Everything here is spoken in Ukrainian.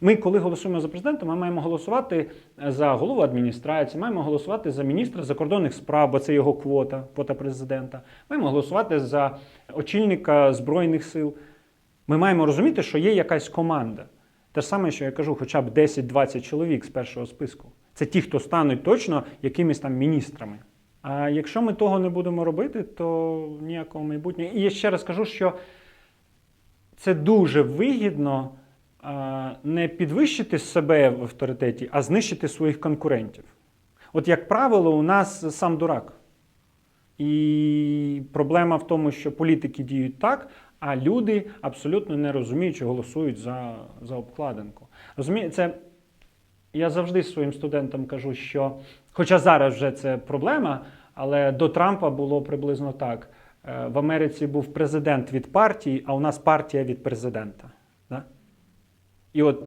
Ми, коли голосуємо за президента, ми маємо голосувати за голову адміністрації, маємо голосувати за міністра закордонних справ, бо це його квота, квота президента. Маємо голосувати за очільника збройних сил. Ми маємо розуміти, що є якась команда. Те ж саме, що я кажу, хоча б 10-20 чоловік з першого списку. Це ті, хто стануть точно якимись там міністрами. А якщо ми того не будемо робити, то ніякого майбутнього. І я ще раз кажу, що це дуже вигідно не підвищити себе в авторитеті, а знищити своїх конкурентів. От, як правило, у нас сам дурак. І проблема в тому, що політики діють так, а люди абсолютно не розуміють, чи голосують за, за обкладинку. Розумієте, я завжди своїм студентам кажу, що, хоча зараз вже це проблема, але до Трампа було приблизно так. Е, В Америці був президент від партії, а у нас партія від президента. Да? І от